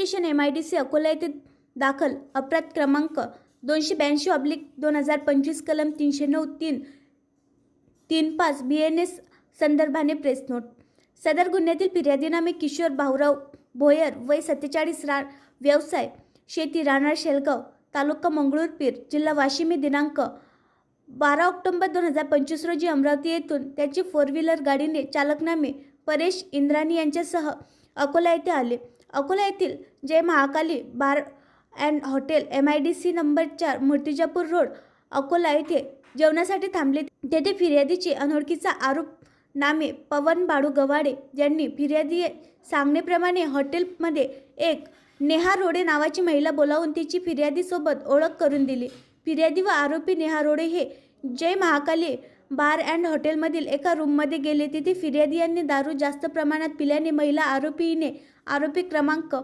Station M I D C Akola येथे दाखल. अपराध क्रमांक दोनशे ब्याऐंशी ऑब्लिक दोन हजार पंचवीस कलम तीनशे नऊ तीन. तीन पाच बी एन एस संदर्भाने प्रेस नोट सदर गुन्ह्यातील फिर्यादीनामे किशोर भाऊराव भोयर वय सत्तेचाळीस रा व्यवसाय शेती राहणार शेलगाव तालुका मंगळूरपीर जिल्हा वाशिम दिनांक बारा ऑक्टोंबर दोन हजार पंचवीस रोजी अमरावती येथून त्याची फोर व्हीलर गाडीने चालकनामे परेश इंद्राणी यांच्यासह अकोला येथे आले. अकोला येथील Jai Mahakali bar and hotel M I D C number चार मूर्तिजापूर रोड अकोला येथे जेवणासाठी थांबले. तेथे फिर्यादीचे अनोळखीचा आरोप नामे पवन बाळू गवाडे यांनी फिर्यादी सांगण्याप्रमाणे हॉटेलमध्ये एक नेहा रोडे नावाची महिला बोलावून तिची फिर्यादीसोबत ओळख करून दिली. फिर्यादी व आरोपी नेहा रोडे हे जय महाकाली बार अँड हॉटेलमधील एका रूममध्ये गेले. तिथे फिर्यादी यांनी दारू जास्त प्रमाणात पिल्याने महिला आरोपीने आरोपी क्रमांक